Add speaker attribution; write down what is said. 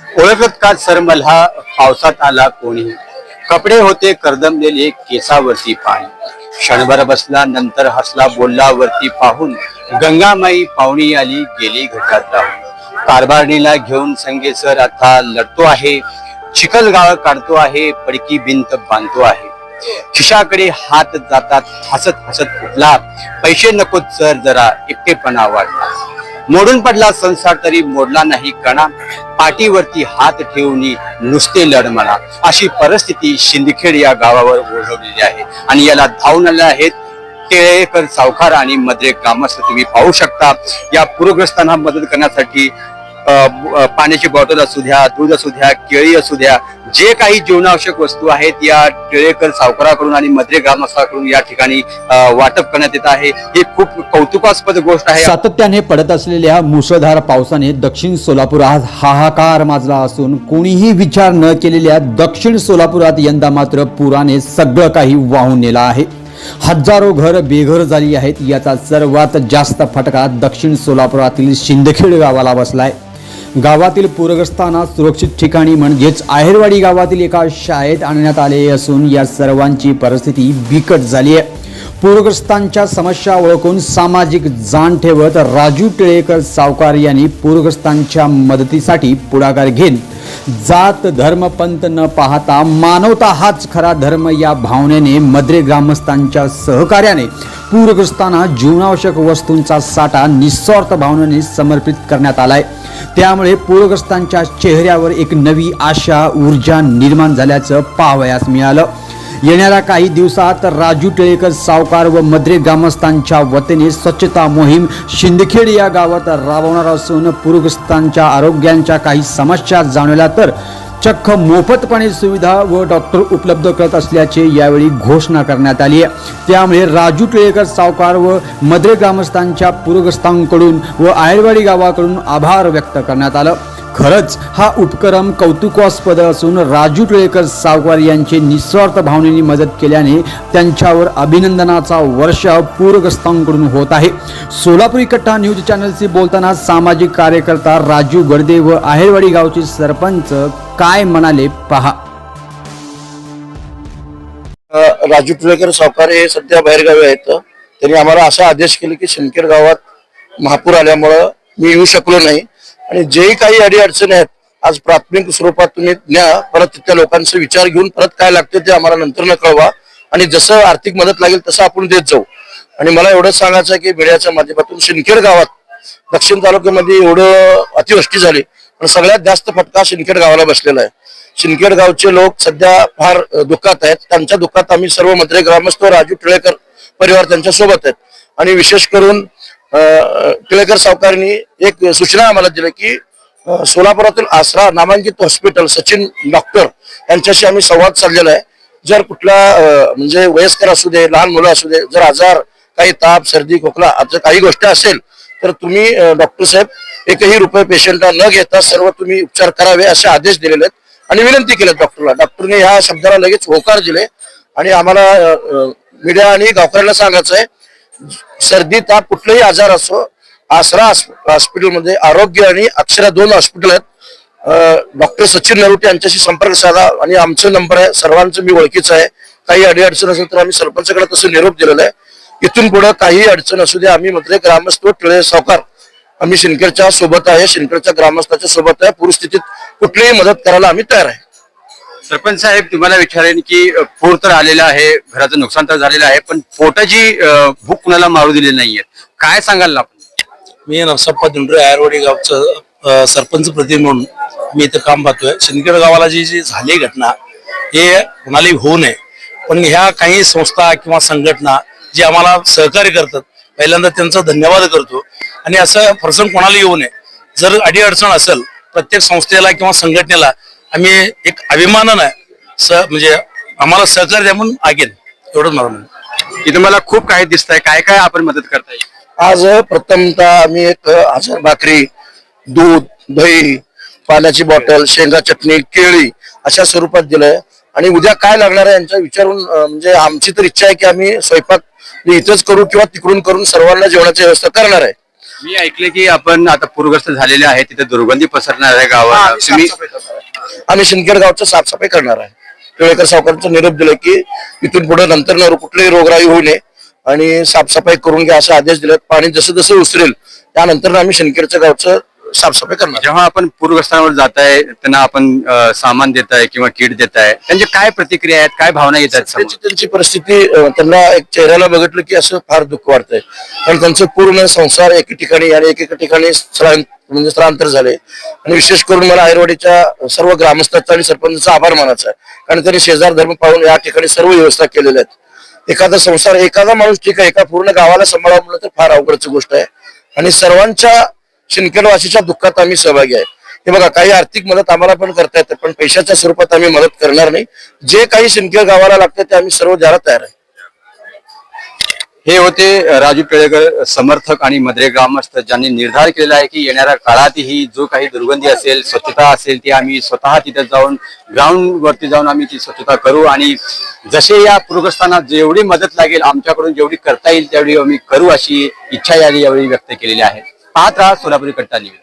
Speaker 1: ओळखत का सरमल हा पावसात आला कोणी? कपडे होते कर्दमलेले केसावरती पाणी. क्षणभर बसला नंतर हसला बोलला वरती पाहून गंगामाई पाहुणी आली गेली घटात राहून. कारभारणीला घेऊन संगे सर आता लढतो आहे. चिखल गाळ काढतो आहे पडकी भिंत बांधतो आहे. खिशाकडे हात जातात हसत हसत फुटला पैसे नकोत सर जरा एकटेपणा वाढला. मोडून पडला संसार तरी मोडला नाही कणा. पाठीवरती हात ठेवून नुसते लढ म्हणा. अशी परिस्थिती शिंदखेड या गावावर ओढवलेली आहे. आणि याला धावून आले आहेत टेळेकर सावकार आणि मद्रे ग्रामस्थ. तुम्ही पाहू शकता. या पूरग्रस्तांना मदत करण्यासाठी पाण्याची बॉटल असू द्या दूध असू द्या केळी असू द्या जे काही जीवनावश्यक वस्तू आहेत या टिळेकर सावकाराकडून आणि मद्रे ग्रामस्थाकडून या ठिकाणी वाटप करण्यात येत आहे. ही खूप कौतुकास्पद गोष्ट आहे.
Speaker 2: सातत्याने पडत असलेल्या मुसळधार पावसाने दक्षिण सोलापूर आज हाहाकार माजला असून कोणीही विचार न केलेल्या दक्षिण सोलापुरात यंदा मात्र पुराने सगळं काही वाहून नेलं आहे. हजारो घर बेघर झाली आहेत. याचा सर्वात जास्त फटका दक्षिण सोलापुरातील शिंदखेड गावाला बसलाय. गावातील पूरग्रस्तांना सुरक्षित ठिकाणी म्हणजेच आहेरवाडी गावातील एका शाळेत आणण्यात आले असून या सर्वांची परिस्थिती बिकट झाली आहे. पूरग्रस्तांच्या समस्या ओळखून सामाजिक जाण ठेवत राजू टिळेकर सावकार यांनी पूरग्रस्तांच्या मदतीसाठी पुढाकार घेत जात धर्म पंत न पाहता मानवता हाच खरा धर्म या भावनेने मद्रे ग्रामस्थांच्या सहकार्याने पूरग्रस्तांना जीवनावश्यक वस्तूंचा साठा निस्वार्थ भावनेने समर्पित करण्यात आलाय. त्यामुळे पूरग्रस्तांच्या चेहऱ्यावर एक नवी आशा ऊर्जा निर्माण झाल्याचं पाहावयास मिळालं. येणाऱ्या काही दिवसात राजू टिळेकर सावकार व मद्रे ग्रामस्थांच्या वतीने स्वच्छता मोहीम शिंदखेड या गावात राबवणार असून पूरग्रस्तांच्या आरोग्यांच्या काही समस्या जाणवल्या तर चक्क मोफतपणे सुविधा व डॉक्टर उपलब्ध करत असल्याचे यावेळी घोषणा करण्यात आली आहे. त्यामुळे राजू टिळेकर सावकार व मद्रे ग्रामस्थांच्या पूरग्रस्तांकडून व आयरवाडी गावाकडून आभार व्यक्त करण्यात आलं. खरंच हा उपक्रम कौतुकास्पद असून राजू टिळेकर सावकार यांचे निस्वार्थ भावनेने मदत केल्याने त्यांच्यावर अभिनंदनाचा वर्ष पूरग्रस्तांकडून होत आहे. सोलापुरी इकट्ठा न्यूज चॅनलशी बोलताना सामाजिक कार्यकर्ता राजू गडदे व आहेरवाडी गावचे सरपंच काय म्हणाले पहा.
Speaker 3: राजू टिळेकर सावकार हे सध्या बाहेरगावी आहेत. त्यांनी आम्हाला असा आदेश केले की शिंदखेड गावात महापूर आल्यामुळं मी येऊ शकलो नाही. आणि जेही काही अडी अडचणी आहेत आज प्राथमिक स्वरूपात तुम्ही न्या परत तिथल्या लोकांचा विचार घेऊन परत काय लागते ते आम्हाला नंतर न कळवा. आणि जसं आर्थिक मदत लागेल तसं आपण देत जाऊ. आणि मला एवढंच सांगायचं की मीडियाच्या माध्यमातून शिंदखेड गावात दक्षिण तालुक्यामध्ये एवढं अतिवृष्टी झाली. पण सगळ्यात जास्त फटका शिंदखेड गावाला बसलेला आहे. शिंदखेड गावचे लोक सध्या फार दुःखात आहेत. त्यांच्या दुःखात आम्ही सर्व मंत्री ग्रामस्थ राजू टिळेकर परिवार त्यांच्यासोबत आहेत. आणि विशेष करून टिळेकर सावकारांनी एक सूचना आम्हाला दिली की सोलापुरातील आसरा नामांकित हॉस्पिटल सचिन डॉक्टर यांच्याशी आम्ही संवाद साधलेला आहे. जर कुठला म्हणजे वयस्कर असू दे लहान मुलं असू दे जर आजार काही ताप सर्दी खोकला असं काही गोष्टी असेल तर तुम्ही डॉक्टर साहेब एकही रुपये पेशंटला न घेता सर्व तुम्ही उपचार करावे असे आदेश दिलेले आहेत. आणि विनंती केली डॉक्टरला. डॉक्टरने ह्या शब्दाला लगेच होकार दिले. आणि आम्हाला मीडिया आणि गावकऱ्यांना सांगायचं आहे सर्दी ताप कुठलाही आजार असो आसरा हॉस्पिटलमध्ये आरोग्य आणि अक्षरा दोन हॉस्पिटल आहेत. डॉक्टर सचिन नरोटे यांच्याशी संपर्क साधा आणि आमचा नंबर आहे. सर्वांचं मी ओळखीचं आहे. काही अडीअडचण असेल तर आम्ही सरपंचाकडे तसं निरोप दिलेला आहे. इथून पुढे काही अडचण असू दे आम्ही म्हटले ग्रामस्थ टिळे सावकार आम्ही शिनखेडच्या सोबत आहे शिनखेडच्या ग्रामस्थाच्या सोबत आहे. पूरस्थितीत कुठलीही मदत करायला आम्ही तयार आहे.
Speaker 1: सरपंच साहेब तुम्हाला विचारेन की पूर तर आलेला आहे घराचं नुकसान तर झालेलं आहे पण पोटाची भूक कुणाला मारू दिली नाहीये. काय सांगाल आपण?
Speaker 4: मी नरसप्पा दिंडरे आयरवाडी गावचं सरपंच प्रतिनिधी म्हणून मी इथं काम पाहतोय. सिंदखेड गावाला जी जी झाली घटना हे कुणालाही होऊ नये. पण ह्या काही संस्था किंवा संघटना जी आम्हाला सहकार्य करतात पहिल्यांदा त्यांचा धन्यवाद करतो. आणि असं प्रसंग कोणाला येऊ नये. जर अडीअडचण असेल प्रत्येक संस्थेला किंवा संघटनेला आम्ही एक अभिमानानं स म्हणजे आम्हाला सहकार्य द्या म्हणून आगेन. एवढंच मला म्हणणं.
Speaker 1: इथं मला खूप काही दिसत आहे काय काय आपण मदत करता येईल
Speaker 3: आज प्रथमतः आम्ही एक हजार भाकरी दूध दही पाण्याची बॉटल शेंगा चटणी केळी अशा स्वरूपात दिलंय. आणि उद्या काय लागणार आहे यांचा विचारून म्हणजे आमची तर इच्छा आहे की आम्ही स्वयंपाक इथंच करू किंवा तिकडून करून सर्वांना जेवणाची व्यवस्था करणार आहे.
Speaker 1: मी ऐकले की आपण आता पूरग्रस्त झालेले आहे तिथे दुर्गंधी पसरणार आहे गावात तुम्ही
Speaker 3: आम्ही सिंदखेड गावचं साफसफाई करणार आहे. टिळेकर सावकारांचा निरोप दिला की इथून पुढे नंतर न कुठलीही रोगराई होऊ नये आणि साफसफाई करून घ्या असे आदेश दिलेत पाणी जसं जसं उचरेल त्यानंतर आम्ही सिंदखेडच्या गावचं साफसफाई करणार.
Speaker 1: जेव्हा आपण पूरग्रस्तांवर जाताय त्यांना आपण अं, सामान देताय किंवा किट देताय त्यांची काय प्रतिक्रिया आहेत? काय भावना येत आहेत समोर?
Speaker 3: त्यांची त्यांची परिस्थिती अं, त्यांना एक चेहऱ्याला बघितलं की असं फार दुःख वाटतंय. कारण त्यांचं पूर्ण संसार एके ठिकाणी आणि एकेका ठिकाणी म्हणजे स्थलांतर झाले. आणि विशेष करून मला आयरवाडीच्या सर्व ग्रामस्थांचा आणि सरपंचाचा आभार मानायचा आहे. कारण त्यांनी शेजार धर्म पाहून या ठिकाणी सर्व व्यवस्था केलेल्या आहेत. एखादा संसार एखादा माणूस ठीक आहे एका पूर्ण गावाला सांभाळावं म्हणलं तर फार अवघडची गोष्ट आहे. आणि सर्वांच्या शिंदखेडवासीच्या दुःखात आम्ही सहभागी आहे. हे बघा काही आर्थिक मदत आम्हाला पण करता येते पण पैशाच्या स्वरूपात आम्ही मदत करणार नाही. जे काही सिंदखेड गावाला लागतं ते आम्ही सर्व द्यायला तयार आहे.
Speaker 1: हे होते राजू टिळेकर समर्थक आणि मद्रे ग्रामस्थ ज्यांनी निर्धार केलेला आहे की येणाऱ्या काळातही जो काही दुर्गंधी असेल स्वच्छता असेल ती आम्ही स्वतः तिथे जाऊन ग्राउंड वरती जाऊन आम्ही ती स्वच्छता करू आणि जसे या पूरग्रस्तांना जेवढी मदत लागेल आमच्याकडून जेवढी करता येईल तेवढी आम्ही करू अशी इच्छा यावेळी व्यक्त केलेली आहे. पाहत राहा सोलापुरी कट्टा न्यूज.